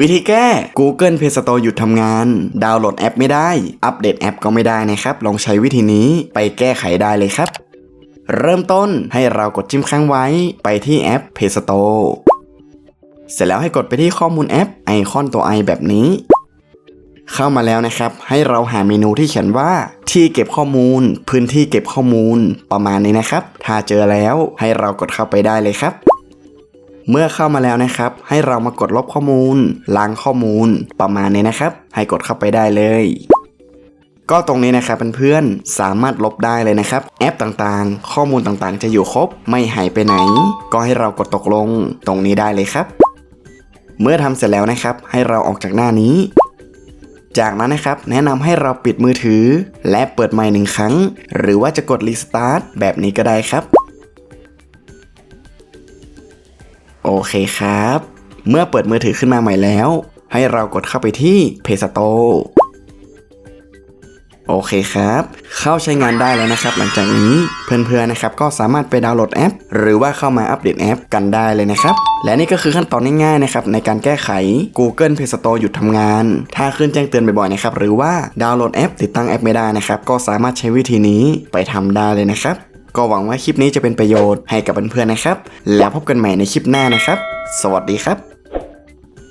วิธีแก้ Google Play Store หยุดทำงาน ดาวน์โหลดแอปไม่ได้ อัปเดตแอปก็ไม่ได้นะครับ ลองใช้วิธีนี้ไปแก้ไขได้เลยครับ เริ่มต้นให้เรากดจิ้มค้างไว้ไปที่แอป Play Store เสร็จแล้วให้กดไปที่ข้อมูลแอปไอคอนตัวไอแบบนี้ เข้ามาแล้วนะครับ ให้เราหาเมนูที่เขียนว่าที่เก็บข้อมูล พื้นที่เก็บข้อมูลประมาณนี้นะครับ ถ้าเจอแล้วให้เรากดเข้าไปได้เลยครับ เมื่อเข้ามาแล้วนะครับ ให้เรามากดลบข้อมูล ล้างข้อมูล ประมาณนี้นะครับ ให้กดเข้าไปได้เลย ก็ตรงนี้นะครับเพื่อนๆสามารถลบได้เลยนะครับ แอปต่างๆ ข้อมูลต่างๆ จะอยู่ครบไม่หายไปไหน ก็ให้เรากดตกลง ตรงนี้ได้เลยครับ เมื่อทำเสร็จแล้วนะครับ ให้เราออกจากหน้านี้จากนั้นนะครับ แนะนำให้เราปิดมือถือ และเปิดใหม่หนึ่งครั้ง หรือว่าจะกดรีสตาร์ทแบบนี้ก็ได้ครับ โอเคครับ เมื่อเปิดมือถือขึ้นมาใหม่แล้ว ให้เรากดเข้าไปที่ Play Store โอเคครับ เข้าใช้งานได้แล้วนะครับ หลังจากนี้เพื่อนๆนะครับก็สามารถไปดาวน์โหลดแอป หรือว่าเข้ามาอัปเดตแอปกันได้เลยนะครับ และนี่ก็คือขั้นตอนง่ายๆนะครับในการแก้ไข Google Play Store หยุดทำงาน ถ้าขึ้นแจ้งเตือนบ่อยๆนะครับหรือว่าดาวน์โหลดแอป ติดตั้งแอปไม่ได้นะครับ ก็สามารถใช้วิธีนี้ไปทำได้เลยนะครับ ก็หวังว่าคลิปนี้จะเป็นประโยชน์ให้กับเพื่อนๆนะครับ แล้วพบกันใหม่ในคลิปหน้านะครับ สวัสดีครับ